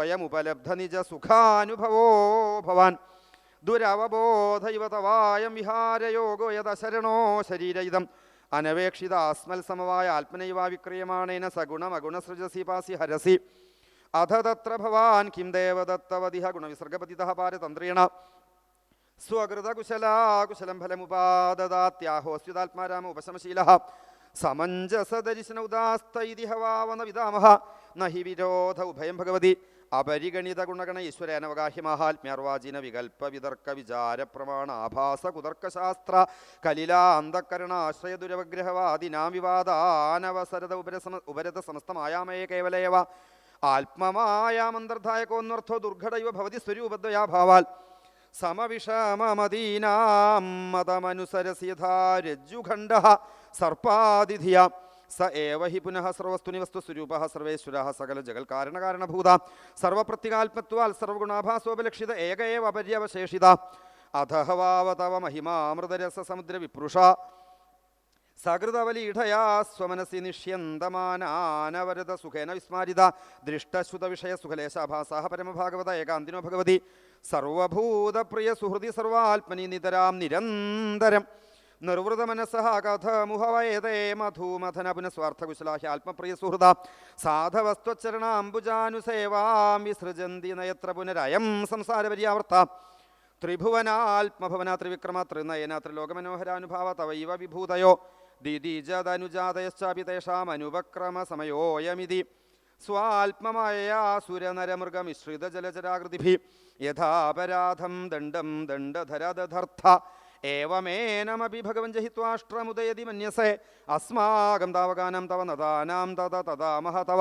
സ്വയം ഉപലബ്ധ നിജ സുഖാനുഭവോ ഭവാൻ. ദുരവബോധയുവതവായം വിഹാരയോഗോ യദശരണോ ശരീരയിതം. അനപേക്ഷിത അസ്മൽ സമവായ ആത്മനൈവാ വിക്രിയമാണേന സഗുണമഗുണസൃജസി പാസി ഹരസി. അധ തത്ര ഭവാൻ കിം ദേവദത്തവതിഹ ഗുണവിസർഗപതിത പാരതന്ത്രീണ. സ്വകൃതകുശലാകുശലം ഫലമുപാദദാത്യാഹോസ്യുതാത്മാരാമ ഉപശമശീല സമഞ്ജസദരിശന ഉദാസ്ത ഇതി വിദാമഹ നഹി വിരോധ ഉഭയം ഭഗവതി. അപരിഗണിത ഗുണഗണ ഈശ്വരനവഗാഹ്യമഹാത്മ്യർവാചിന വികൽപ്പ വിതർക്ക വിചാര പ്രമാണ ആഭാസ കുതർക്കശാസ്ത്ര കലിലാന്തക്കരണാശ്രയ ദുരവഗ്രഹവാദിനാം വിവാദാനവസരത ഉപരസമ ഉപരത സമസ്തമായാമയ കേവലയവ ആത്മമായാമന്തർധായകോന്വർത്ഥോ ദുർഘടൈവ ഭവതി സ്വരൂപദ്വയാ ഭാവാൽ സമവിഷമമദീനാം മതമനുസരസി യഥാ രജ്ജുഖണ്ഡ സർപ്പാതിധിയ സ ഏവ ഹി പുനഃ സർവസ്തുനി വസ്തു സ്വരൂപ സർവേശ്വര സകല ജഗൽ കാരണകാരണഭൂത സർവപ്രത്യേകാത്മത്വാൽ സർവഗുണാഭാസോപലക്ഷിത ഏക ഏവ അപര്യവശേഷിത അധഹവാവതവ മഹിമാമൃതരസ സമുദ്ര വിപ്രുഷ സകൃതവലീഢയാ സ്വമനസി നിഷ്യന്തമാനാനവരത സുഖേന വിസ്മാരിത. ദൃഷ്ടശ്രുത വിഷയ സുഖലേശാഭാസാഹ പരമഭാഗവത ഏകാന്തിനോ ഭഗവതി. സർവഭൂതപ്രിയ സുഹൃതി സർവാത്മനി നിതരാം നിരന്തരം. നിർവൃത മനസ്സഹ മധൂമഥന മധുമഥന പുനഃസ്വാർത്ഥകുശലാഹി ആത്മപ്രിയ സുഹൃത സാധവസ്ത്വച്ചരണാംബുജാനുസേവാം വിസൃജന്തി നയത്ര പുനരയം സംസാരപര്യാവർത്ത ത്രിഭുവനാത്മഭവന ത്രിവിക്രമ ത്രിനയന ത്രിലോകമനോഹരാനുഭാവ തവൈവ വിഭൂതയോ ദിദിജതനുജാതയശ്ചാപി തേഷാമനുപക്രമ സമയോയമിതി സ്വാത്മമായാസുരനരമൃഗമിശ്രിത ജലചരാകൃതിഭി യഥാപരാധം ദണ്ഡം ദണ്ഡധരദധർത്ഥ ഏവമേനമപി ഭഗവൻ ജഹിത്വാഷ്ട്രമുദയതി മന്യസേ. അസ്മാകം താവകാനം തവ നദാനാം തത തദാമഹ തവ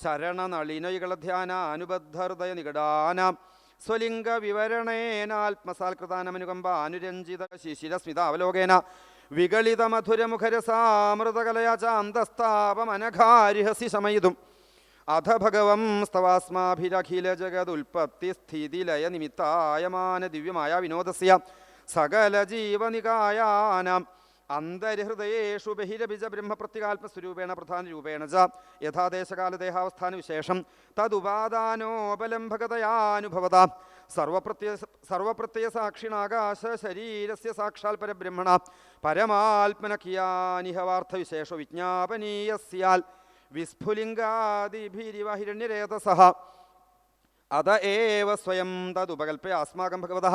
ചരണനളിനൈകളധ്യാനാനുബദ്ധഹൃദയ നികടാനാം സ്വലിംഗ വിവരണേനാത്മസാൽകൃതാനമനുകമ്പ അനുരഞ്ജിത ശിശിരസ്മിതാവലോകേന വികളിത മധുരമുഖരസാമൃതകലയാ ചാന്തസ്താപമനഘാരിഹസി ശമയിതും അധ ഭഗവം സ്തവാസ്മാഭിരഖില ജഗതുൽപത്തി സ്ഥിതിലയ നിമിത്തായമാന ദിവ്യമായ വിനോദസ്യ സകല ജീവനികായാനാം അന്തർഹൃദയേഷു ബഹിരബിജ ബ്രഹ്മപ്രത്യാത്മസ്വരൂപേണ പ്രധാന രൂപേണ ച യഥാദേശകാല ദേഹാവസ്ഥാന വിശേഷം. തദുപാദാനോപലംഭകതയാനുഭവത സർവപ്രത്യ സർവപ്രത്യയ സാക്ഷിണാകാശ ശരീരസ്യ സാക്ഷാൽ പരബ്രഹ്മണ. പരമാത്മനഖിയാനിഹവാർത്ഥ വിശേഷ വാർത്ഥവിശേഷ വിജ്ഞാപനീയസ്യാൽ. വിസ്ഫുലിംഗാദിഭിരിവ ഹിരണ്യരേതസ അത ഏവ സ്വയം തതുപകൽപ്യ അസ്മാകം ഭഗവത.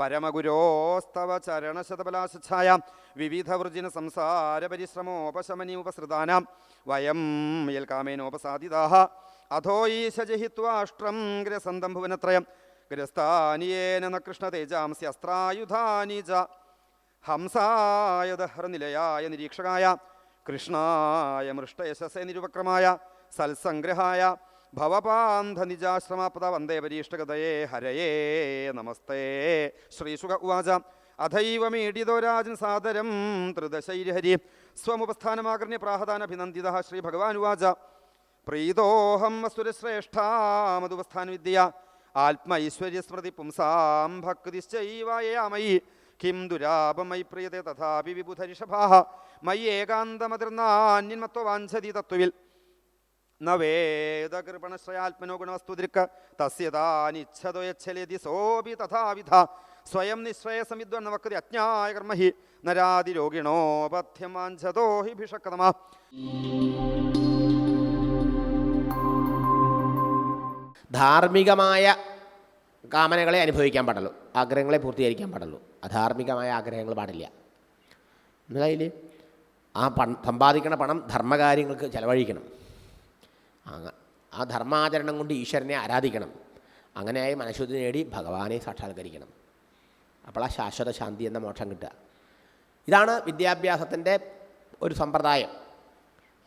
പരമഗുരോസ്തവ ചരണശതബലാശായ വിവിധ വൃജിന സംസാര പരിശ്രമോപശമനി ഉപസൃതാനാം വയം യൽക്കാമേനോപസാദിതാ അധോ ഈശജഹിത്വാഷ്ട്രം ഗ്രസന്തം ഭുവനത്രയം ഗ്രസ്താനിയേന ന കൃഷ്ണതേജാംസി അസ്ത്രായുധാനി ച ഹംസായ ദഹ്രനിലയായ നിരീക്ഷകായ കൃഷ്ണായ മൃഷ്ടയശസേ നിരുപക്രമായ സൽസംഗ്രഹായ ഭവപാന്ധനിജാശ്രമാപദ വന്ദേ പരീഷ്ടകതയേ ഹരയേ നമസ്തേ. ശ്രീസുഖ ഉവാച. അഥൈവ മീഡിതോ രാജൻ സാദരം ത്രിദശൈരഹരി സ്വമുപസ്ഥാനമാകർണ്യ ഭഗവാൻ ഉവാച പ്രീതോഹം അസുരശ്രേഷ്ഠാമതുപസ്ഥാന വിദ്യ ആത്മൈശ്വര്യസ്മൃതി പുംസാം ഭക്തിശ്ചൈവായമയി കിം ദുരാപമൈ പ്രിയതേ തഥാപി വിബുധരിഷഭാ മൈ ഏകാന്തമതിർന്നാന്യന്മത്വ തത്വവിൽ ന വേദകൃപണശ്രയാത്മനോ ഗുണവസ്തുതിർക്ക് തസ്യതാനിച്ഛതോ യച്ഛലേതി സോപി തഥാവിധ. സ്വയം നിശ്രയസമിദ്വന്നവക്കതി അജ്ഞായ കർമ്മ ഹി നരാതിരോഗിണോ പഥ്യം വാഞ്ചതോ ഹി ഭിഷക്കതമ ധാർമ്മികമായ കാമനകളെ അനുഭവിക്കാൻ പാടുള്ളൂ. ആഗ്രഹങ്ങളെ പൂർത്തീകരിക്കാൻ പാടുള്ളൂ. അധാർമികമായ ആഗ്രഹങ്ങൾ പാടില്ല. മനസ്സിലായില്ലേ ആ പണം സമ്പാദിക്കണ പണം ധർമ്മകാര്യങ്ങൾക്ക് ചെലവഴിക്കണം. ആ ധർമാചരണം കൊണ്ട് ഈശ്വരനെ ആരാധിക്കണം. അങ്ങനെയായി മനഃശുദ്ധി നേടി ഭഗവാനെ സാക്ഷാത്കരിക്കണം. അപ്പോൾ ആ ശാശ്വത ശാന്തി എന്ന മോക്ഷം കിട്ടുക. ഇതാണ് വിദ്യാഭ്യാസത്തിന്റെ ഒരു സമ്പ്രദായം.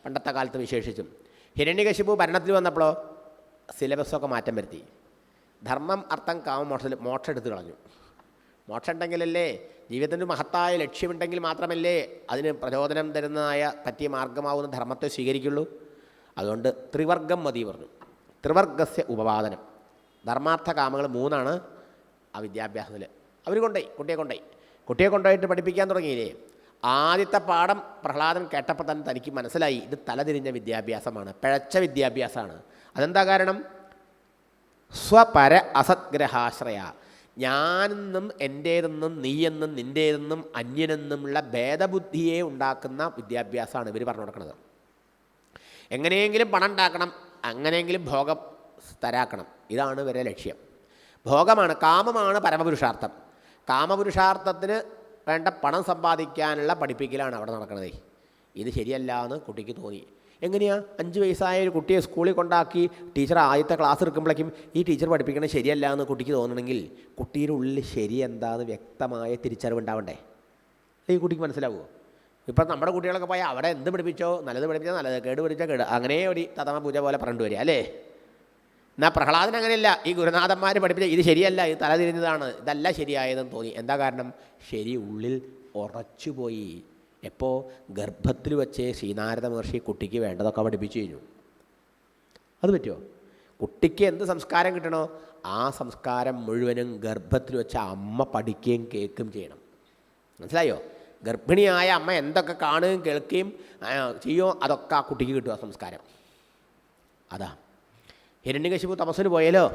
പണ്ടത്തെ കാലത്ത് വിശേഷിച്ചും. ഹിരണ്യകശിപു ഭരണത്തിൽ വന്നപ്പോഴോ സിലബസൊക്കെ മാറ്റം വരുത്തി. ധർമ്മം അർത്ഥം കാമം മോക്ഷത്തിൽ മോക്ഷം എടുത്തു കളഞ്ഞു. മോക്ഷം ഉണ്ടെങ്കിലല്ലേ ജീവിതത്തിന്റെ മഹത്തായ ലക്ഷ്യമുണ്ടെങ്കിൽ മാത്രമല്ലേ അതിന് പ്രചോദനം തരുന്നതായ പറ്റിയ മാർഗമാവുന്ന ധർമ്മത്തെ സ്വീകരിക്കുള്ളൂ. അതുകൊണ്ട് ത്രിവർഗം മതി പറഞ്ഞു. ത്രിവർഗസ്യ ഉപവാദനം. ധർമാർത്ഥ കാമങ്ങൾ മൂന്നാണ് ആ വിദ്യാഭ്യാസത്തിൽ അവർ കൊണ്ടുപോയി കുട്ടിയെ കൊണ്ടുപോയി. കുട്ടിയെ കൊണ്ടുപോയിട്ട് പഠിപ്പിക്കാൻ തുടങ്ങിയില്ലേ? ആദ്യത്തെ പാഠം പ്രഹ്ലാദൻ കേട്ടപ്പോൾ തന്നെ തനിക്ക് മനസ്സിലായി ഇത് തലതിരിഞ്ഞ വിദ്യാഭ്യാസമാണ് പിഴച്ച വിദ്യാഭ്യാസമാണ്. അതെന്താ കാരണം? സ്വപര അസത്ഗ്രഹാശ്രയ ഞാനെന്നും എന്റേതെന്നും നീയെന്നും നിന്റേതെന്നും അന്യനെന്നുമുള്ള ഭേദബുദ്ധിയെ ഉണ്ടാക്കുന്ന വിദ്യാഭ്യാസമാണ് ഇവർ പറഞ്ഞു കൊടുക്കുന്നത്. എങ്ങനെയെങ്കിലും പണം ഉണ്ടാക്കണം അങ്ങനെയെങ്കിലും ഭോഗം തരാക്കണം. ഇതാണ് ഇവരെ ലക്ഷ്യം. ഭോഗമാണ് കാമമാണ് പരമപുരുഷാർത്ഥം. കാമപുരുഷാർത്ഥത്തിന് വേണ്ട പണം സമ്പാദിക്കാനുള്ള പഠിപ്പിക്കലാണ് അവിടെ നടക്കുന്നത് ഇത് ശരിയല്ല എന്ന് കുട്ടിക്ക് തോന്നി. എങ്ങനെയാ? അഞ്ച് വയസ്സായ ഒരു കുട്ടിയെ സ്കൂളിൽ കൊണ്ടാക്കി ടീച്ചർ ആദ്യത്തെ ക്ലാസ് എടുക്കുമ്പോഴേക്കും ഈ ടീച്ചർ പഠിപ്പിക്കണത് ശരിയല്ല എന്ന് കുട്ടിക്ക് തോന്നണമെങ്കിൽ കുട്ടിയുടെ ഉള്ളിൽ ശരി എന്താന്ന് വ്യക്തമായ തിരിച്ചറിവുണ്ടാവണ്ടേ ഈ കുട്ടിക്ക് മനസ്സിലാവുമോ ഇപ്പം നമ്മുടെ കുട്ടികളൊക്കെ പോയാൽ അവിടെ എന്ത് പഠിപ്പിച്ചോ? നല്ലത് പഠിപ്പിച്ചോ നല്ലത് കേട് പഠിച്ചോ കേട്. അങ്ങനെ ഒരു തഥമ പൂജ പോലെ പറഞ്ഞു വരിക അല്ലേ? എന്നാൽ പ്രഹ്ലാദൻ അങ്ങനെയല്ല ഈ ഗുരുനാഥന്മാർ പഠിപ്പിച്ച ഇത് ശരിയല്ല ഇത് തലതിരിഞ്ഞതാണ് ഇതല്ല ശരിയായതെന്ന് തോന്നി. എന്താ കാരണം? ശരി ഉള്ളിൽ ഉറച്ചുപോയി എപ്പോൾ ഗർഭത്തിൽ വെച്ച് ശ്രീനാരദ മഹർഷി കുട്ടിക്ക് വേണ്ടതൊക്കെ പഠിപ്പിച്ചു കഴിഞ്ഞു. അത് പറ്റുമോ കുട്ടിക്ക് എന്ത് സംസ്കാരം കിട്ടണോ ആ സംസ്കാരം മുഴുവനും ഗർഭത്തിൽ വെച്ച് അമ്മ പഠിക്കുകയും കേൾക്കുകയും ചെയ്യണം. മനസ്സിലായോ? ഗർഭിണിയായ അമ്മ എന്തൊക്കെ കാണുകയും കേൾക്കുകയും ചെയ്യോ? അതൊക്കെ ആ കുട്ടിക്ക് കിട്ടുക സംസ്കാരം. അതാ. ഹിരണ്യകശിപു തപസ്സിന് പോയാലോ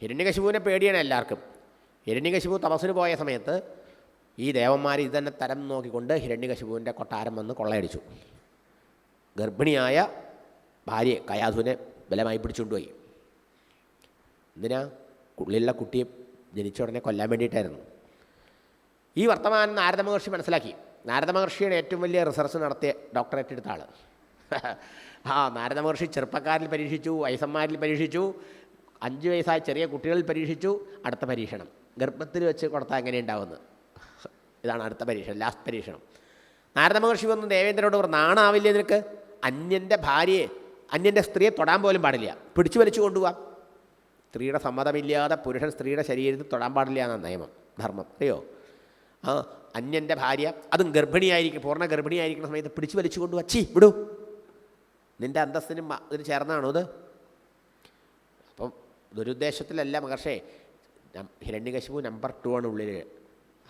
ഹിരണ്യകശിപുവിനെ പേടിയാണ് എല്ലാവർക്കും. ഹിരണ്യകശിപു തപസ്സിന് പോയ സമയത്ത് ഈ ദേവന്മാർ ഇത് തന്നെ തരം നോക്കിക്കൊണ്ട് ഹിരണ്യകശിപുവിന്റെ കൊട്ടാരം വന്ന് കൊള്ളയടിച്ചു. ഗർഭിണിയായ ഭാര്യയെ കയാസുവിനെ ബലമായി പിടിച്ചുകൊണ്ടുപോയി. എന്തിനാ? ഉള്ളിലുള്ള കുട്ടിയെ ജനിച്ച ഉടനെ കൊല്ലാൻ വേണ്ടിയിട്ടായിരുന്നു. ഈ വർത്തമാനം നാരദ മഹർഷി മനസ്സിലാക്കി. നാരദ മഹർഷിയുടെ ഏറ്റവും വലിയ റിസർച്ച് നടത്തിയ ഡോക്ടറേറ്റ് എടുത്ത ആൾ ആ നാരദ മഹർഷി ചെറുപ്പക്കാരിൽ പരീക്ഷിച്ചു വയസ്സന്മാരിൽ പരീക്ഷിച്ചു അഞ്ച് വയസ്സായ ചെറിയ കുട്ടികളിൽ പരീക്ഷിച്ചു അടുത്ത പരീക്ഷണം. ഗർഭത്തിൽ വെച്ച് കൊടുത്താൽ എങ്ങനെ ഉണ്ടാവുന്നത്? ഇതാണ് അടുത്ത പരീക്ഷണം ലാസ്റ്റ് പരീക്ഷണം. നാരദ മഹർഷി വന്ന് ദേവേന്ദ്രനോട് പറഞ്ഞു നാണാവില്ലേ നിനക്ക്? അന്യന്റെ ഭാര്യയെ അന്യന്റെ സ്ത്രീയെ തൊടാൻ പോലും പാടില്ല. പിടിച്ചു വലിച്ചു കൊണ്ടുപോകാം സ്ത്രീയുടെ സമ്മതമില്ലാതെ പുരുഷൻ സ്ത്രീയുടെ ശരീരത്തിൽ തൊടാൻ പാടില്ല എന്നാണ് നിയമം ധർമ്മം. അറിയോ? ആ അന്യന്റെ ഭാര്യ അതും ഗർഭിണിയായിരിക്കും പൂർണ ഗർഭിണിയായിരിക്കുന്ന സമയത്ത് പിടിച്ചു വലിച്ചു കൊണ്ട് വച്ചി വിടൂ. നിന്റെ അന്തസ്സിനും ഇതിന് ചേർന്നാണോ അത് അപ്പം ദുരുദ്ദേശത്തിലല്ല മഹർഷേ ഹിരണ്യകശിപു നമ്പർ ടു ആണ് ഉള്ളിൽ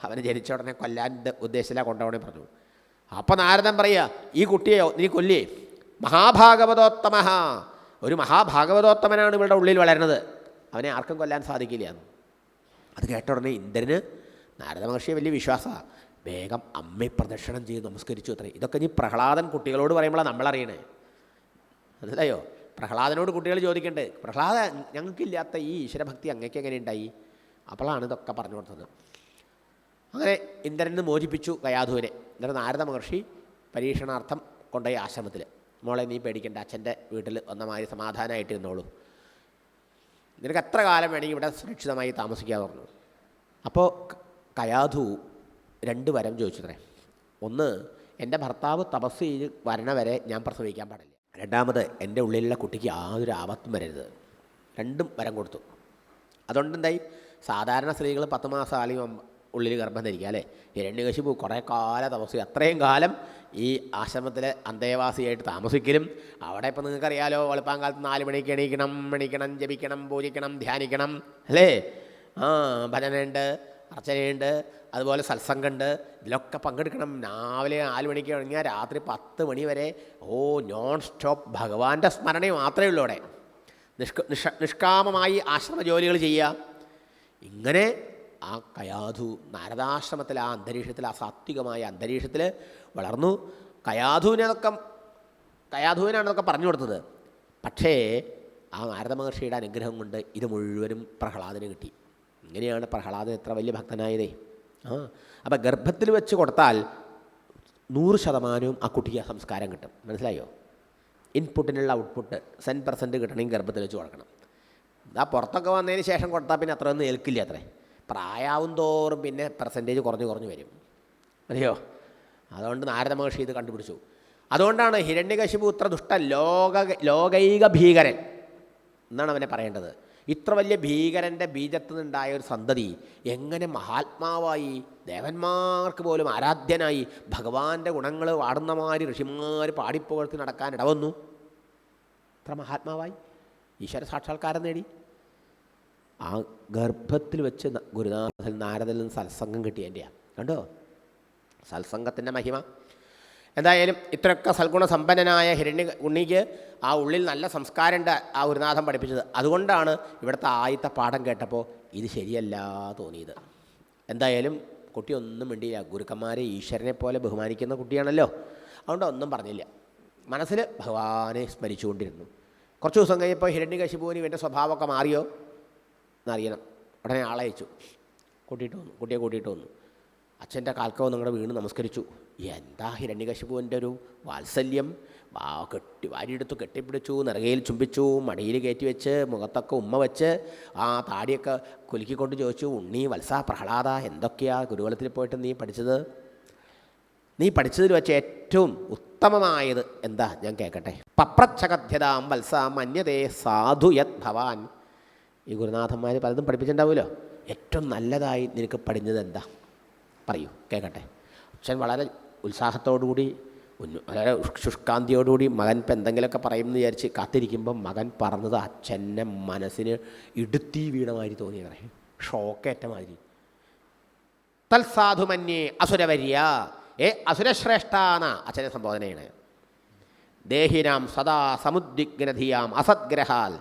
അവനെ ജനിച്ച ഉടനെ കൊല്ലാൻ ഉദ്ദേശത്തിലാണ് കൊണ്ടുപോകണേ പറഞ്ഞു. അപ്പം നാരദൻ പറയുക ഈ കുട്ടിയെ നീ കൊല്ലേ. മഹാഭാഗവതോത്തമ ഒരു മഹാഭാഗവതോത്തമനാണ് ഇവിടെ ഉള്ളിൽ വളരുന്നത് അവനെ ആർക്കും കൊല്ലാൻ സാധിക്കില്ല അത് കേട്ട ഉടനെ ഇന്ദ്രന് നാരദ മഹർഷിയെ വലിയ വിശ്വാസമാണ് വേഗം അമ്മയെ പ്രദക്ഷിണം ചെയ്ത് നമസ്കരിച്ചു അത്രേ. ഇതൊക്കെ ഇനി പ്രഹ്ലാദൻ കുട്ടികളോട് പറയുമ്പോഴാണ് നമ്മളറിയണേ. അതല്ലയോ പ്രഹ്ലാദനോട് കുട്ടികൾ ചോദിക്കണ്ടേ. പ്രഹ്ലാദ ഞങ്ങൾക്കില്ലാത്ത ഈ ഈശ്വരഭക്തി അങ്ങേക്ക് എങ്ങനെ ഉണ്ടായി? അപ്പോഴാണ് ഇതൊക്കെ പറഞ്ഞു കൊടുത്തത്. അങ്ങനെ ഇന്ദ്രനെ മോചിപ്പിച്ചു കയാധുവിനെ എന്നിട്ട് നാരദ മഹർഷി പരീക്ഷണാർത്ഥം കൊണ്ടുപോയി ആശ്രമത്തിൽ മോളെ നീ പേടിക്കേണ്ട. അച്ഛന്റെ വീട്ടിൽ വന്ന മാതിരി സമാധാനമായിട്ടിരുന്നോളൂ നിനക്ക് എത്ര കാലം വേണമെങ്കിൽ ഇവിടെ സുരക്ഷിതമായി താമസിക്കാതെ പറഞ്ഞു. അപ്പോൾ കയാധു രണ്ട് വരം ചോദിച്ചത്രേ ഒന്ന് എന്റെ ഭർത്താവ് തപസ് ചെയ്ത് വരണ വരെ ഞാൻ പ്രസവിക്കാൻ പാടില്ല. രണ്ടാമത് എന്റെ ഉള്ളിലുള്ള കുട്ടിക്ക് യാതൊരു ആപത്തും വരരുത്. രണ്ടും വരം കൊടുത്തു. അതുകൊണ്ട് എന്തായി സാധാരണ സ്ത്രീകൾ പത്ത് മാസം ആദ്യം ഉള്ളിൽ ഗർഭം ധരിക്കുക അല്ലേ? ഹിരണ്യകശിപു കുറേ കാലം തപസ് അത്രയും കാലം ഈ ആശ്രമത്തിലെ അന്തേവാസിയായിട്ട് താമസിക്കലും. അവിടെ ഇപ്പം നിങ്ങൾക്കറിയാലോ വെളുപ്പാങ്കാലത്ത് നാല് മണിക്ക് എണീക്കണം എണീക്കണം ജപിക്കണം പൂജിക്കണം ധ്യാനിക്കണം. അല്ലേ? ആ ഭജനയുണ്ട്. അർച്ചനയുണ്ട് അതുപോലെ സത്സംഗമുണ്ട് ഇതിലൊക്കെ പങ്കെടുക്കണം. രാവിലെ നാല് മണിക്ക് തുടങ്ങിയാൽ രാത്രി പത്ത് മണി വരെ. ഓ നോൺ സ്റ്റോപ്പ് ഭഗവാന്റെ സ്മരണ മാത്രമേ ഉള്ളൂ അവിടെ. നിഷ്ക നിഷ നിഷ്കാമമായി ആശ്രമ ജോലികൾ ചെയ്യുക. ഇങ്ങനെ ആ കയാധു നാരദാശ്രമത്തിൽ ആ അന്തരീക്ഷത്തിൽ ആ സാത്വികമായ അന്തരീക്ഷത്തിൽ വളർന്നു. കയാധുവിനെ അതൊക്കെ കയാധുവിനാണ് അതൊക്കെ പറഞ്ഞു കൊടുത്തത്. പക്ഷേ ആ നാരദ മഹർഷിയുടെ അനുഗ്രഹം കൊണ്ട് ഇത് മുഴുവനും പ്രഹ്ലാദന് കിട്ടി. ഇങ്ങനെയാണ് പ്രഹ്ലാദൻ എത്ര വലിയ ഭക്തനായതേ. ആ അപ്പം ഗർഭത്തിൽ വെച്ച് കൊടുത്താൽ നൂറ് ശതമാനവും ആ കുട്ടിക്ക് സംസ്കാരം കിട്ടും. മനസ്സിലായോ? ഇൻപുട്ടിനുള്ള ഔട്ട്പുട്ട് സെൻ പെർസെന്റ് കിട്ടണമെങ്കിൽ ഗർഭത്തിൽ വെച്ച് കൊടുക്കണം. ആ പുറത്തൊക്കെ വന്നതിന് ശേഷം കൊടുത്താൽ പിന്നെ അത്രയൊന്നും ഏൽക്കില്ല അത്രേ. പ്രായാവും തോറും പിന്നെ പെർസെന്റേജ് കുറഞ്ഞ് കുറഞ്ഞ് വരും. അറിയോ അതുകൊണ്ട് നാരദ മഹർഷി ഇത് കണ്ടുപിടിച്ചു. അതുകൊണ്ടാണ് ഹിരണ്യകശിപുത്ര ദുഷ്ട ലോക ലോകൈക ഭീകരൻ എന്നാണ് അവനെ പറയേണ്ടത്. ഇത്ര വലിയ ഭീകരന്റെ ബീജത്തു നിന്നുണ്ടായ ഒരു സന്തതി എങ്ങനെ മഹാത്മാവായി ദേവന്മാർക്ക് പോലും ആരാധ്യനായി ഭഗവാന്റെ ഗുണങ്ങൾ പാടുന്നമാര് ഋഷിമാർ പാടിപ്പുകഴ്ത്തി നടക്കാൻ ഇടവന്നു? ഇത്ര മഹാത്മാവായി? ഈശ്വര സാക്ഷാത്കാരം നേടി. ആ ഗർഭത്തിൽ വെച്ച് ഗുരുനാഥൻ നിന്ന് സത്സംഗം കിട്ടിയതിന്റെയാണ് കണ്ടോ? സത്സംഗത്തിന്റെ മഹിമ. എന്തായാലും ഇത്രയൊക്കെ സൽഗുണ സമ്പന്നനായ ഹിരണ്യ ഉണ്ണിക്ക് ആ ഉള്ളിൽ നല്ല സംസ്കാരമുണ്ട് ആ ഗുരുനാഥം പഠിപ്പിച്ചത്. അതുകൊണ്ടാണ് ഇവിടുത്തെ ആദ്യത്തെ പാഠം കേട്ടപ്പോൾ ഇത് ശരിയല്ല തോന്നിയത്. എന്തായാലും കുട്ടി ഒന്നും മിണ്ടിയില്ല. ഗുരുക്കന്മാരെ ഈശ്വരനെ പോലെ ബഹുമാനിക്കുന്ന കുട്ടിയാണല്ലോ. അതുകൊണ്ട് ഒന്നും പറഞ്ഞില്ല. മനസ്സിൽ ഭഗവാനെ സ്മരിച്ചുകൊണ്ടിരുന്നു. കുറച്ച് ദിവസം കഴിഞ്ഞപ്പോൾ ഹിരണ്യകശിപുവിന് ഇവന്റെ സ്വഭാവമൊക്കെ മാറിയോ? എന്നറിയണം. ഉടനെ ആളയച്ചു. കൂട്ടിയിട്ട് വന്നു. കുട്ടിയെ കൂട്ടിയിട്ട് വന്നു. അച്ഛന്റെ കാൽക്കവ് നിങ്ങളുടെ വീണ് നമസ്കരിച്ചു. എന്താ ഹിരണ്യകശിപുവിന്റെ ഒരു വാത്സല്യം? വാ കെട്ടി വാരിയെടുത്തു കെട്ടിപ്പിടിച്ചു നിറകയിൽ ചുംബിച്ചു മടിയിൽ കയറ്റി വെച്ച് മുഖത്തൊക്കെ ഉമ്മ വെച്ച് ആ താടിയൊക്കെ കുലുക്കിക്കൊണ്ട് ചോദിച്ചു ഉണ്ണി വത്സ പ്രഹ്ലാദ എന്തൊക്കെയാ ഗുരുകുലത്തിൽ പോയിട്ട് നീ പഠിച്ചത്? നീ പഠിച്ചതിൽ വെച്ച് ഏറ്റവും ഉത്തമമായത് എന്താ? ഞാൻ കേൾക്കട്ടെ പപ്രച്ഛകഥ്യതാം വത്സ മന്യതേ സാധു യത് ഭവാൻ. ഈ ഗുരുനാഥന്മാർ പലതും പഠിപ്പിച്ചിട്ടുണ്ടാവുമല്ലോ. ഏറ്റവും നല്ലതായി നിനക്ക് പഠിഞ്ഞത് എന്താ? പറയൂ കേൾക്കട്ടെ. അച്ഛൻ വളരെ ഉത്സാഹത്തോടുകൂടി വളരെ ശുഷ്കാന്തിയോടുകൂടി മകൻ ഇപ്പം എന്തെങ്കിലുമൊക്കെ പറയുമെന്ന് വിചാരിച്ച് കാത്തിരിക്കുമ്പം മകൻ പറഞ്ഞത് അച്ഛന്റെ മനസ്സിന് ഇടുത്തി വീണമാതിരി തോന്നിയതേ ഷോക്കേറ്റ മാതിരി. തൽസാധുമന്യേ അസുരവര്യ ഏ അസുരശ്രേഷ്ഠാന അച്ഛനെ സംബോധനയാണ്. ദേഹിനാം സദാ സമുദ്വിഗ്നധിയാം അസദ്ഗ്രഹാൽ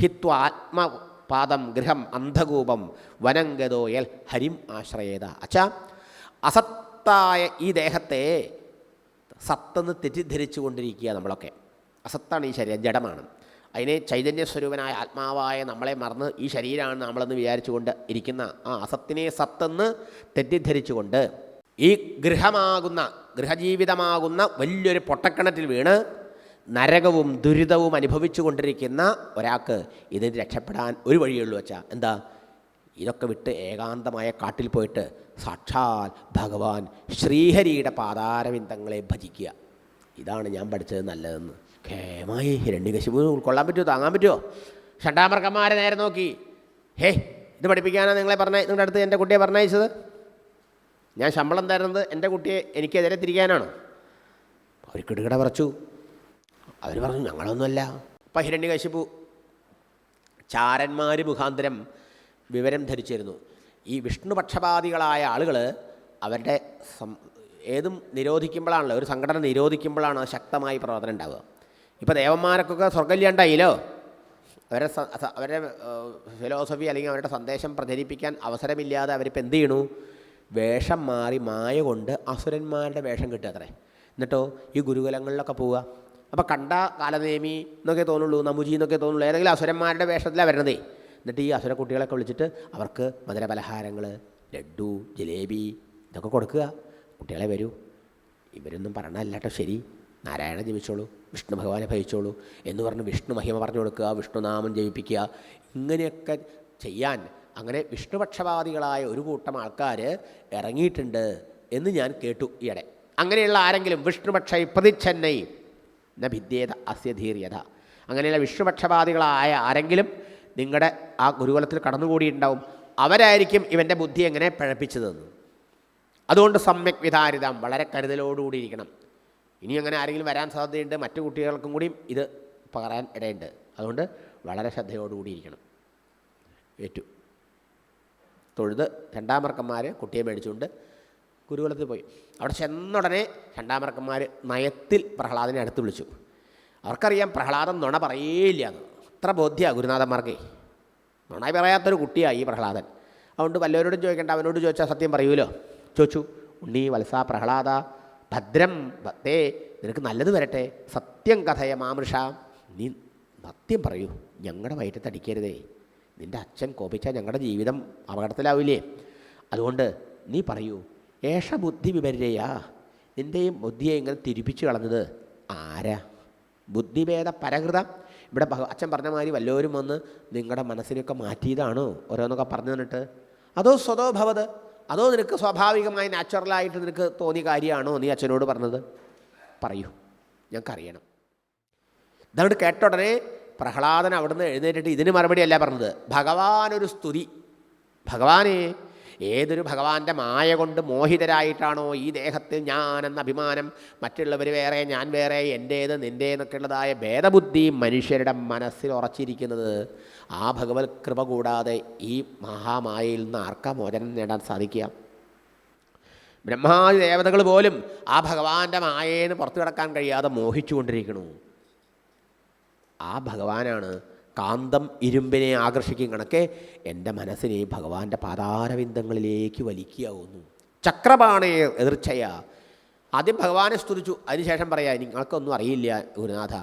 ഹിത്വ ആത്മപാദം ഗൃഹം അന്ധകൂപം വനംഗതോയൽ ഹരിം ആശ്രയേത. അച്ഛ അസത്തായ ഈ ദേഹത്തെ സത്തെന്ന് തെറ്റിദ്ധരിച്ചു കൊണ്ടിരിക്കുക നമ്മളൊക്കെ. അസത്താണ് ഈ ശരീരം ജഡമാണ്. അതിനെ ചൈതന്യ സ്വരൂപനായ ആത്മാവായ നമ്മളെ മറന്ന് ഈ ശരീരമാണ് നമ്മളെന്ന് വിചാരിച്ചുകൊണ്ട് ഇരിക്കുന്ന ആ അസത്തിനെ സത്തെന്ന് തെറ്റിദ്ധരിച്ചുകൊണ്ട് ഈ ഗൃഹമാകുന്ന ഗൃഹജീവിതമാകുന്ന വലിയൊരു പൊട്ടക്കിണറ്റിൽ വീണ് നരകവും ദുരിതവും അനുഭവിച്ചു കൊണ്ടിരിക്കുന്ന ഒരാൾക്ക് ഇതിന് രക്ഷപ്പെടാൻ ഒരു വഴിയുള്ളൂ വെച്ചാൽ എന്താ? ഇതൊക്കെ വിട്ട് ഏകാന്തമായ കാട്ടിൽ പോയിട്ട് സാക്ഷാൽ ഭഗവാൻ ശ്രീഹരിയുടെ പാതാരവിന്ദങ്ങളെ ഭജിക്കുക. ഇതാണ് ഞാൻ പഠിച്ചത് നല്ലതെന്ന്. ഖേമായി ഹിരണ്യകശിപു ഉൾക്കൊള്ളാൻ പറ്റുമോ? താങ്ങാൻ പറ്റുമോ? ഷണ്ടാമർക്കന്മാരെ നേരെ നോക്കി. ഹേ ഇത് പഠിപ്പിക്കാനാണ് നിങ്ങളെ പറഞ്ഞ നിങ്ങളുടെ അടുത്ത് എന്റെ കുട്ടിയെ പറഞ്ഞയച്ചത്? ഞാൻ ശമ്പളം തരുന്നത് എന്റെ കുട്ടിയെ എനിക്കെതിരെ തിരിക്കാനാണ്. അവർ കിടുകിട പറച്ചു. അവർ പറഞ്ഞു ഞങ്ങളൊന്നുമല്ല. അപ്പം ഹിരണ്യകശിപു ചാരന്മാർ മുഖാന്തരം വിവരം ധരിച്ചിരുന്നു. ഈ വിഷ്ണുപക്ഷപാതികളായ ആളുകൾ അവരുടെ ഏതും നിരോധിക്കുമ്പോഴാണല്ലോ ഒരു സംഘടന നിരോധിക്കുമ്പോഴാണ് ശക്തമായി പ്രവർത്തനം ഉണ്ടാവുക? ഇപ്പോൾ ദേവന്മാർക്കൊക്കെ സ്വർഗല്യാണ്ടായില്ലോ സ- അവരുടെ ഫിലോസഫി അല്ലെങ്കിൽ അവരുടെ സന്ദേശം പ്രചരിപ്പിക്കാൻ അവസരമില്ലാതെ അവരിപ്പോൾ എന്ത് ചെയ്യണു? വേഷം മാറി മായ കൊണ്ട് അസുരന്മാരുടെ വേഷം കിട്ടുക അത്രേ. എന്നിട്ടോ ഈ ഗുരുകുലങ്ങളിലൊക്കെ പോവുക. അപ്പോൾ കണ്ട കാലനേമി എന്നൊക്കെ തോന്നുള്ളൂ നമുജി എന്നൊക്കെ തോന്നുള്ളൂ ഏതെങ്കിലും അസുരന്മാരുടെ വേഷത്തിലാണ് വരണതേ എന്നിട്ട് ഈ അസുര കുട്ടികളൊക്കെ വിളിച്ചിട്ട് അവർക്ക് മധുരപലഹാരങ്ങൾ ലഡു ജിലേബി ഇതൊക്കെ കൊടുക്കുക. കുട്ടികളെ വരൂ. ഇവരൊന്നും പറഞ്ഞല്ല കേട്ടോ ശരി. നാരായണ ജപിച്ചോളൂ വിഷ്ണു ഭഗവാനെ ഭജിച്ചോളൂ എന്ന് പറഞ്ഞ് വിഷ്ണു മഹിമ പറഞ്ഞു കൊടുക്കുക വിഷ്ണുനാമം ജപിപ്പിക്കുക. ഇങ്ങനെയൊക്കെ ചെയ്യാൻ അങ്ങനെ വിഷ്ണുപക്ഷപാതികളായ ഒരു കൂട്ടം ആൾക്കാർ ഇറങ്ങിയിട്ടുണ്ട് എന്ന് ഞാൻ കേട്ടു ഈയിടെ അങ്ങനെയുള്ള ആരെങ്കിലും വിഷ്ണുപക്ഷ പ്രതിച്ഛന്നൈ ന ഭിദ്യേത അസ്യധീര്യത അങ്ങനെയുള്ള വിഷ്ണുപക്ഷപാതികളായ ആരെങ്കിലും നിങ്ങളുടെ ആ ഗുരുകുലത്തിൽ കടന്നുകൂടിയിട്ടുണ്ടാവും. അവരായിരിക്കും ഇവന്റെ ബുദ്ധി എങ്ങനെ പഴപ്പിച്ചതെന്ന്. അതുകൊണ്ട് സമ്യക് വിധാരിതം വളരെ കരുതലോടുകൂടി ഇരിക്കണം. ഇനി അങ്ങനെ ആരെങ്കിലും വരാൻ സാധ്യതയുണ്ട് മറ്റു കുട്ടികൾക്കും കൂടിയും ഇത് പകരാൻ ഇടയുണ്ട്. അതുകൊണ്ട് വളരെ ശ്രദ്ധയോടുകൂടി ഇരിക്കണം. ഏറ്റു. തൊഴുത് രണ്ടാമർക്കന്മാർ കുട്ടിയെ മേടിച്ചുകൊണ്ട് ഗുരുകുലത്തിൽ പോയി. അവിടെ ചെന്നുടനെ രണ്ടാമർക്കന്മാർ നയത്തിൽ പ്രഹ്ലാദനെ അടുത്ത് വിളിച്ചു. അവർക്കറിയാം പ്രഹ്ലാദം നുണ പറയേയില്ല എന്ന്. അത്ര ബോധ്യമാണ് ഗുരുനാഥന്മാർക്ക്. നന്നായി പറയാത്തൊരു കുട്ടിയാണ് ഈ പ്രഹ്ലാദൻ. അതുകൊണ്ട് വല്ലവരോടും ചോദിക്കേണ്ട അവനോട് ചോദിച്ചാൽ സത്യം പറയൂലോ ചോദിച്ചു ഉണ്ണി വത്സ പ്രഹ്ലാദ ഭദ്രം ഭത്തേ നിനക്ക് നല്ലത് വരട്ടെ. സത്യം കഥയ മാമൃഷ. നീ സത്യം പറയൂ ഞങ്ങളുടെ വയറ്റത്ത് അടിക്കരുതേ. നിന്റെ അച്ഛൻ കോപിച്ചാൽ ഞങ്ങളുടെ ജീവിതം അപകടത്തിലാവില്ലേ? അതുകൊണ്ട് നീ പറയൂ ഏഷ ബുദ്ധി നിന്റെയും ബുദ്ധിയെ ഇങ്ങനെ തിരിപ്പിച്ചു കളഞ്ഞത് ആരാ? ബുദ്ധിഭേദ പരകൃതം. ഇവിടെ അച്ഛൻ പറഞ്ഞ മാതിരി വല്ലവരും വന്ന് നിങ്ങളുടെ മനസ്സിനെയൊക്കെ മാറ്റിയതാണോ? ഓരോന്നൊക്കെ പറഞ്ഞു തന്നിട്ട് അതോ സ്വതോ ഭവത്? അതോ നിനക്ക് സ്വാഭാവികമായി നാച്ചുറലായിട്ട് നിനക്ക് തോന്നിയ കാര്യമാണോ നീ അച്ഛനോട് പറഞ്ഞത്? പറയൂ. ഞങ്ങൾക്കറിയണം. ഇതങ്ങോട്ട് കേട്ട ഉടനെ പ്രഹ്ലാദൻ അവിടുന്ന് എഴുന്നേറ്റിട്ട് ഇതിന് മറുപടിയല്ല പറഞ്ഞത്. ഭഗവാനൊരു സ്തുതി. ഭഗവാനെ ഏതൊരു ഭഗവാന്റെ മായ കൊണ്ട് മോഹിതരായിട്ടാണോ ഈ ദേഹത്തിൽ ഞാൻ എന്ന അഭിമാനം മറ്റുള്ളവർ വേറെ ഞാൻ വേറെ എന്റേത് നിന്റേന്നൊക്കെ ഉള്ളതായ ഭേദബുദ്ധി മനുഷ്യരുടെ മനസ്സിൽ ഉറച്ചിരിക്കുന്നത് ആ ഭഗവത് കൃപ കൂടാതെ ഈ മഹാമായയിൽ നിന്ന് ആർക്കാ മോചനം നേടാൻ സാധിക്കുക? ബ്രഹ്മാദി ദേവതകൾ പോലും ആ ഭഗവാന്റെ മായേന്ന് പുറത്തു കിടക്കാൻ കഴിയാതെ മോഹിച്ചുകൊണ്ടിരിക്കണു. ആ ഭഗവാനാണ് കാന്തം ഇരുമ്പിനെ ആകർഷിക്കും കണക്കെ എന്റെ മനസ്സിനെ ഭഗവാന്റെ പാതാരവിന്ദങ്ങളിലേക്ക് വലിക്കുകയാവുന്നു. ചക്രപാണയെ എതിർച്ചയ. ആദ്യം ഭഗവാനെ സ്തുതിച്ചു. അതിനുശേഷം പറയാം നിങ്ങൾക്കൊന്നും അറിയില്ല ഗുരുനാഥ.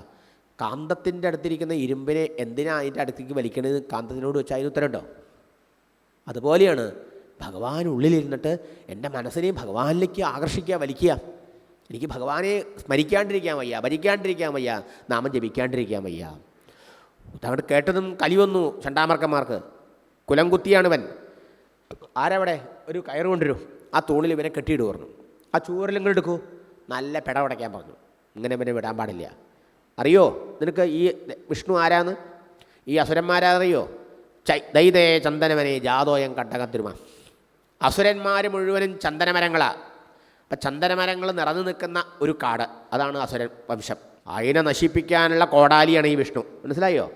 കാന്തത്തിന്റെ അടുത്തിരിക്കുന്ന ഇരുമ്പിനെ എന്തിനാ അതിന്റെ അടുത്തേക്ക് വലിക്കണത് കാന്തത്തിനോട് വെച്ചാൽ അതിന് ഉത്തരമുണ്ടോ? അതുപോലെയാണ് ഭഗവാൻ ഉള്ളിലിരുന്നിട്ട് എന്റെ മനസ്സിനെ ഭഗവാനിലേക്ക് ആകർഷിക്കുക വലിക്കുക. എനിക്ക് ഭഗവാനെ സ്മരിക്കാണ്ടിരിക്കാൻ വയ്യ ഭരിക്കാണ്ടിരിക്കാൻ വയ്യ നാമം ജപിക്കാണ്ടിരിക്കാൻ വയ്യ. അങ്ങോട്ട് കേട്ടതും കലി വന്നു ചണ്ടാമർക്കന്മാർക്ക്. കുലം കുത്തിയാണിവൻ. ആരവിടെ? ഒരു കയറ് കൊണ്ടുവരും. ആ തൂണിൽ ഇവനെ കെട്ടിയിട്ട് പറഞ്ഞു. ആ ചൂരലും എടുക്കൂ? നല്ല പെട ഉടയ്ക്കാൻ പറഞ്ഞു. ഇങ്ങനെ ഇവനെ വിടാൻ പാടില്ല. അറിയോ? നിനക്ക് ഈ വിഷ്ണു ആരാന്ന്? ഈ അസുരന്മാരറിയോ? ദൈതേ ചന്ദനമനെ ജാതോയം കട്ടകത്തിരുമ അസുരന്മാർ മുഴുവനും ചന്ദനമരങ്ങളാണ് അപ്പം ചന്ദനമരങ്ങൾ നിറഞ്ഞു നിൽക്കുന്ന ഒരു കാട്. അതാണ് അസുര വംശം. അതിനെ നശിപ്പിക്കാനുള്ള കോടാലിയാണ് ഈ വിഷ്ണു. മനസ്സിലായോ?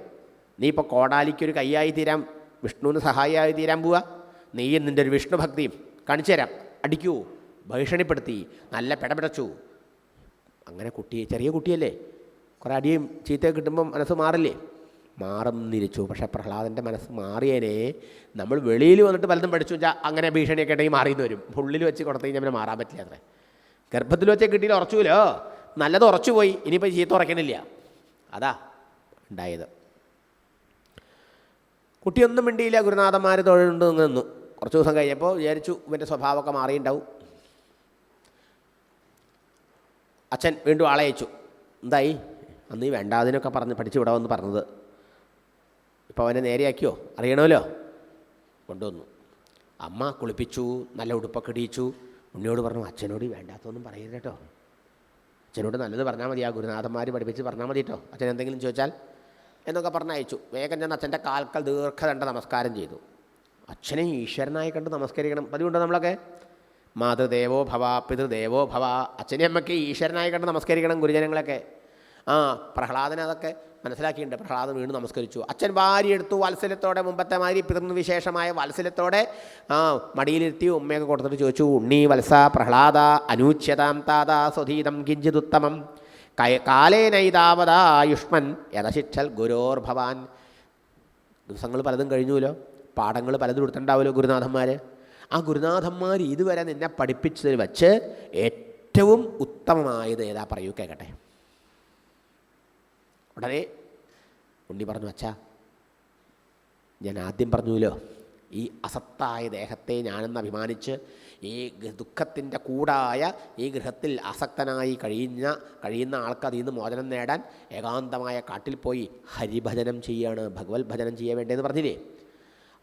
നീ ഇപ്പോൾ കോടാലിക്കൊരു കൈയായി തീരാൻ വിഷ്ണുവിന് സഹായമായി തീരാൻ പോവുക നീയും നിന്റെ ഒരു വിഷ്ണു ഭക്തിയും കാണിച്ചു തരാം. അടിക്കൂ ഭീഷണിപ്പെടുത്തി നല്ല പിടപിടച്ചു. അങ്ങനെ കുട്ടി ചെറിയ കുട്ടിയല്ലേ? കുറേ അടിയും ചീത്തയൊക്കെ കിട്ടുമ്പോൾ മനസ്സ് മാറില്ലേ? മാറും നിരിച്ചു പക്ഷേ പ്രഹ്ലാദന്റെ മനസ്സ് മാറിയേനെ. നമ്മൾ വെളിയിൽ വന്നിട്ട് പലതും പഠിച്ചു വെച്ചാൽ അങ്ങനെ ഭീഷണിയൊക്കെ ഉണ്ടെങ്കിൽ മാറിയെന്ന് വരും. ഉള്ളിൽ വെച്ച് കൊടുത്തു കഴിഞ്ഞാൽ പിന്നെ മാറാൻ പറ്റില്ല അത്ര. ഗർഭത്തിൽ വെച്ചേ കിട്ടിയില്ല ഉറച്ചുല്ലോ നല്ലത് ഉറച്ചുപോയി ഇനിയിപ്പോൾ ചീത്ത ഉറക്കണില്ല. അതാ ഉണ്ടായത്. കുട്ടിയൊന്നും മിണ്ടിയില്ല ഗുരുനാഥന്മാർ തൊഴിലുണ്ട് നിന്നു. കുറച്ച് ദിവസം കഴിഞ്ഞപ്പോൾ വിചാരിച്ചു ഇവന്റെ സ്വഭാവമൊക്കെ മാറിയിട്ടുണ്ടാവും. അച്ഛൻ വീണ്ടും ആളെ അയച്ചു. എന്തായി? അന്ന് ഈ വേണ്ടാതിനൊക്കെ പറഞ്ഞ് പഠിച്ചു ഇവിടെ വന്ന് പറഞ്ഞത്. ഇപ്പോൾ അവനെ നേരെയാക്കിയോ? അറിയണമല്ലോ? കൊണ്ടുവന്നു. അമ്മ കുളിപ്പിച്ചു നല്ല ഉടുപ്പൊക്കെ ഇടിയിച്ചു. ഉണ്ണിയോട് പറഞ്ഞു അച്ഛനോട് വേണ്ടാത്തതൊന്നും പറയരുത് കേട്ടോ. അച്ഛനോട് നല്ലത് പറഞ്ഞാൽ മതി ആ ഗുരുനാഥന്മാർ പഠിപ്പിച്ച് പറഞ്ഞാൽ മതി കേട്ടോ അച്ഛൻ എന്തെങ്കിലും ചോദിച്ചാൽ എന്നൊക്കെ പറഞ്ഞയച്ചു. വേഗം ഞാൻ അച്ഛന്റെ കാൽക്കൽ ദീർഘദണ്ഡ നമസ്കാരം ചെയ്തു. അച്ഛനെ ഈശ്വരനായി കണ്ട് നമസ്കരിക്കണം. പതിവുണ്ടോ നമ്മളൊക്കെ? മാതൃദേവോ ഭവ പിതൃദേവോ ഭവ. അച്ഛനെ അമ്മയ്ക്ക് ഈശ്വരനായി കണ്ട് നമസ്കരിക്കണം ഗുരുജനങ്ങളൊക്കെ. ആ പ്രഹ്ലാദനെ അതൊക്കെ മനസ്സിലാക്കിയിട്ടുണ്ട്. പ്രഹ്ലാദൻ വീണ്ടും നമസ്കരിച്ചു. അച്ഛൻ വാരിയെടുത്തു വാത്സല്യത്തോടെ മുമ്പത്തെ മാതിരി പിറന്നു വിശേഷമായ വാത്സല്യത്തോടെ ആ മടിയിലിരുത്തി ഉമ്മയൊക്കെ കൊടുത്തിട്ട് ചോദിച്ചു ഉണ്ണി വത്സ പ്രഹ്ലാദ അനൂച്യതാം താത സ്വധീതം കിഞ്ചിതുത്തമം കയ കാലേനൈതാവതായുഷ്മൻ യഥശിക്ഷൽ ഗുരോർ ഭവാൻ. ദിവസങ്ങൾ പലതും കഴിഞ്ഞുല്ലോ പാഠങ്ങൾ പലതും എടുത്തിട്ടുണ്ടാവുമല്ലോ ഗുരുനാഥന്മാർ ആ ഗുരുനാഥന്മാർ ഇതുവരെ നിന്നെ പഠിപ്പിച്ചതിൽ വച്ച് ഏറ്റവും ഉത്തമമായത് ഏതാ? പറയൂ കേൾക്കട്ടെ ഉടനെ ഉണ്ണി പറഞ്ഞു അച്ഛാ ഞാൻ ആദ്യം പറഞ്ഞുല്ലോ ഈ അസത്തായ ദേഹത്തെ ഞാനെന്ന് അഭിമാനിച്ച് ഈ ദുഃഖത്തിന്റെ കൂടായ ഈ ഗൃഹത്തിൽ ആസക്തനായി കഴിയുന്ന കഴിയുന്ന ആൾക്ക് അതിൽ നിന്ന് മോചനം നേടാൻ ഏകാന്തമായ കാട്ടിൽ പോയി ഹരിഭജനം ചെയ്യാണ് ഭഗവത് ഭജനം ചെയ്യാൻ വേണ്ടതെന്ന് പറഞ്ഞില്ലേ?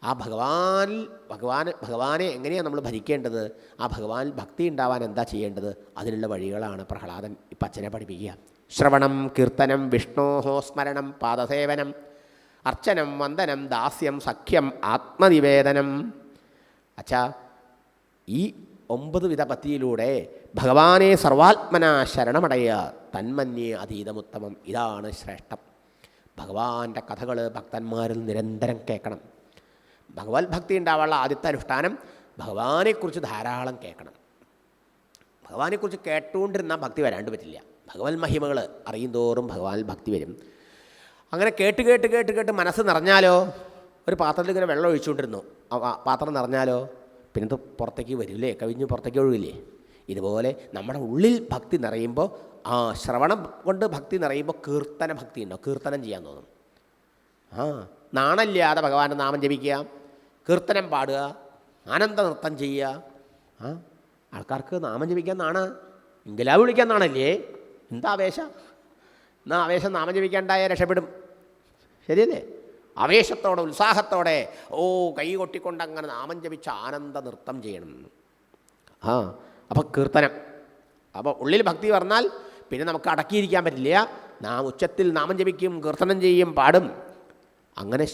ആ ഭഗവാൻ ഭഗവാൻ ഭഗവാനെ എങ്ങനെയാണ് നമ്മൾ ഭരിക്കേണ്ടത്? ആ ഭഗവാനിൽ ഭക്തി ഉണ്ടാവാൻ എന്താ ചെയ്യേണ്ടത്? അതിനുള്ള വഴികളാണ് പ്രഹ്ലാദൻ ഇപ്പം അച്ഛനെ പഠിപ്പിക്കുക. ശ്രവണം കീർത്തനം വിഷ്ണോഹോ സ്മരണം പാദസേവനം അർച്ചനം വന്ദനം ദാസ്യം സഖ്യം ആത്മനിവേദനം. അച്ഛാ ഈ ഒമ്പത് വിധ പത്തിയിലൂടെ ഭഗവാനെ സർവാത്മന ശരണമടയുക തന്മന്യേ അതീതമുത്തമം. ഇതാണ് ശ്രേഷ്ഠം. ഭഗവാന്റെ കഥകൾ ഭക്തന്മാരിൽ നിരന്തരം കേൾക്കണം. ഭഗവത് ഭക്തി ഉണ്ടാവാനുള്ള ആദ്യത്തെ അനുഷ്ഠാനം ഭഗവാനെക്കുറിച്ച് ധാരാളം കേൾക്കണം. ഭഗവാനെക്കുറിച്ച് കേട്ടുകൊണ്ടിരുന്ന ഭക്തി വരാണ്ട് പറ്റില്ല. ഭഗവത് മഹിമകൾ അറിയും തോറും ഭഗവാനിൽ ഭക്തി വരും. അങ്ങനെ കേട്ട് കേട്ട് കേട്ട് കേട്ട് മനസ്സ് നിറഞ്ഞാലോ? ഒരു പാത്രത്തിൽ ഇങ്ങനെ വെള്ളം ഒഴിച്ചുകൊണ്ടിരുന്നു. പാത്രം നിറഞ്ഞാലോ? പിന്നെ പുറത്തേക്ക് വരില്ലേ? കവിഞ്ഞ് പുറത്തേക്ക് ഒഴുകില്ലേ? ഇതുപോലെ നമ്മുടെ ഉള്ളിൽ ഭക്തി നിറയുമ്പോൾ ആ ശ്രവണം കൊണ്ട് ഭക്തി നിറയുമ്പോൾ കീർത്തന ഭക്തി ഉണ്ടോ? കീർത്തനം ചെയ്യാൻ തോന്നും. ആ നാണല്ലാതെ ഭഗവാന്റെ നാമം ജപിക്കുക കീർത്തനം പാടുക ആനന്ദ നൃത്തം ചെയ്യുക. ആ ആൾക്കാർക്ക് നാമം ജപിക്കാൻ നാണ. ഇംഗലാവ് വിളിക്കാൻ നാണല്ലേ? എന്താ ആവേശം? എന്നാ ആവേശം? നാമം ജപിക്കാണ്ടായ രക്ഷപ്പെടും. ശരിയല്ലേ? ആവേശത്തോടെ ഉത്സാഹത്തോടെ ഓ കൈ കൊട്ടിക്കൊണ്ട് അങ്ങനെ നാമം ജപിച്ച് ആനന്ദ നൃത്തം ചെയ്യണം. ആ അപ്പോൾ കീർത്തനം. അപ്പോൾ ഉള്ളിൽ ഭക്തി പറഞ്ഞാൽ പിന്നെ നമുക്ക് അടക്കിയിരിക്കാൻ പറ്റില്ല. നാം ഉച്ചത്തിൽ നാമം ജപിക്കും കീർത്തനം ചെയ്യും പാടും. അങ്ങനെ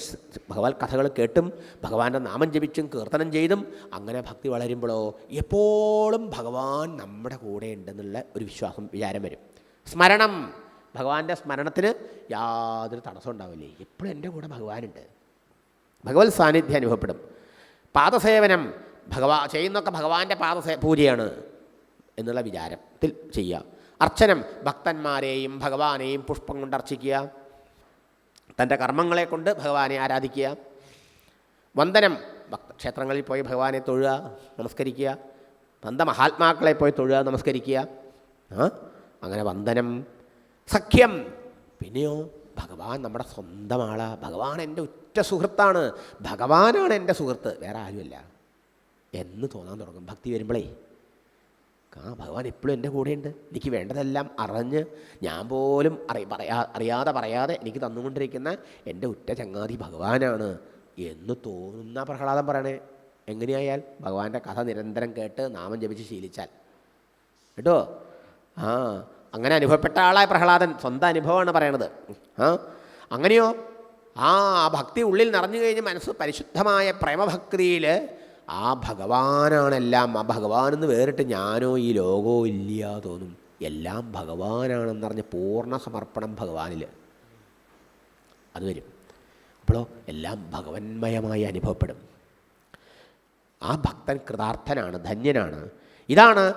ഭഗവാൻ കഥകൾ കേട്ടും ഭഗവാന്റെ നാമം ജപിച്ചും കീർത്തനം ചെയ്തും അങ്ങനെ ഭക്തി വളരുമ്പോഴോ എപ്പോഴും ഭഗവാൻ നമ്മുടെ കൂടെ ഉണ്ടെന്നുള്ള ഒരു വിശ്വാസം വിചാരം വരും. സ്മരണം. ഭഗവാന്റെ സ്മരണത്തിന് യാതൊരു തടസ്സം ഉണ്ടാവില്ലേ? എപ്പോഴും എന്റെ കൂടെ ഭഗവാനുണ്ട്. ഭഗവത് സാന്നിധ്യം അനുഭവപ്പെടും. പാദസേവനം ഭഗവാ ചെയ്യുന്നൊക്കെ ഭഗവാന്റെ പാദസേ പൂജയാണ് എന്നുള്ള വിചാരത്തിൽ ചെയ്യുക അർച്ചനം ഭക്തന്മാരെയും ഭഗവാനെയും പുഷ്പം കൊണ്ട് അർച്ചിക്കുക. തന്റെ കർമ്മങ്ങളെ കൊണ്ട് ഭഗവാനെ ആരാധിക്കുക. വന്ദനം ഭക്ത ക്ഷേത്രങ്ങളിൽ പോയി ഭഗവാനെ തൊഴുക നമസ്കരിക്കുക. നന്ദ മഹാത്മാക്കളെ പോയി തൊഴുക നമസ്കരിക്കുക. ആ? അങ്ങനെ വന്ദനം. സഖ്യം. പിന്നെയോ ഭഗവാൻ നമ്മുടെ സ്വന്തം ആളാ. ഭഗവാൻ എന്റെ ഉറ്റ സുഹൃത്താണ്. ഭഗവാനാണ് എന്റെ സുഹൃത്ത്. വേറെ ആരുമല്ല. എന്ന് തോന്നാൻ തുടങ്ങും. ഭക്തി വരുമ്പോഴേ ആ ഭഗവാൻ എപ്പോഴും എന്റെ കൂടെയുണ്ട്. എനിക്ക് വേണ്ടതെല്ലാം അറിഞ്ഞ് ഞാൻ പോലും അറി പറയാ അറിയാതെ പറയാതെ എനിക്ക് തന്നുകൊണ്ടിരിക്കുന്ന എന്റെ ഉറ്റ ചങ്ങാതി ഭഗവാനാണ് എന്ന് തോന്നുന്ന പ്രഹ്ലാദം പറയണേ. എങ്ങനെയായാൽ ഭഗവാന്റെ കഥ നിരന്തരം കേട്ട് നാമം ജപിച്ച് ശീലിച്ചാൽ. കേട്ടോ? ആ അങ്ങനെ അനുഭവപ്പെട്ട ആളായ പ്രഹ്ലാദൻ സ്വന്തം അനുഭവമാണ് പറയണത്. ആ അങ്ങനെയോ? ആ ഭക്തി ഉള്ളിൽ നിറഞ്ഞു കഴിഞ്ഞ് മനസ്സ് പരിശുദ്ധമായ പ്രേമഭക്തിയിൽ ആ ഭഗവാനാണെല്ലാം ആ ഭഗവാനെന്ന് വേറിട്ട് ഞാനോ ഈ ലോകോ ഇല്ല തോന്നും. എല്ലാം ഭഗവാനാണെന്നറിഞ്ഞ് പൂർണ സമർപ്പണം ഭഗവാനിൽ. അത് വരും. അപ്പോഴോ എല്ലാം ഭഗവന്മയമായി അനുഭവപ്പെടും. ആ ഭക്തൻ കൃതാർത്ഥനാണ് ധന്യനാണ്. ഇതാണ്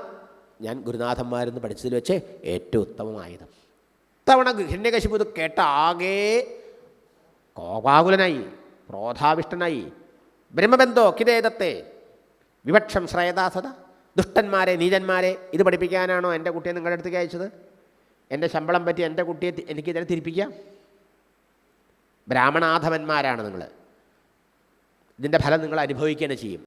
ഞാൻ ഗുരുനാഥന്മാരെന്ന് പഠിച്ചതിൽ വെച്ച് ഏറ്റവും ഉത്തമമായത്. ഇത്തവണ ഹിരണ്യകശിപു ഇത് കേട്ട ആകെ കോപാകുലനായി ക്രോധാവിഷ്ടനായി. ബ്രഹ്മബന്ധോ കിതേതത്തെ വിവക്ഷം ശ്രേയദാസത. ദുഷ്ടന്മാരെ നീചന്മാരെ ഇത് പഠിപ്പിക്കാനാണോ എന്റെ കുട്ടിയെ നിങ്ങളുടെ അടുത്തേക്ക് അയച്ചത്? എന്റെ ശമ്പളം പറ്റി എന്റെ കുട്ടിയെ എനിക്കിതിനെ തിരിപ്പിക്കാം? ബ്രാഹ്മണാധവന്മാരാണ് നിങ്ങൾ ഇതിന്റെ ഫലം നിങ്ങൾ അനുഭവിക്കുകയാണ് ചെയ്യും.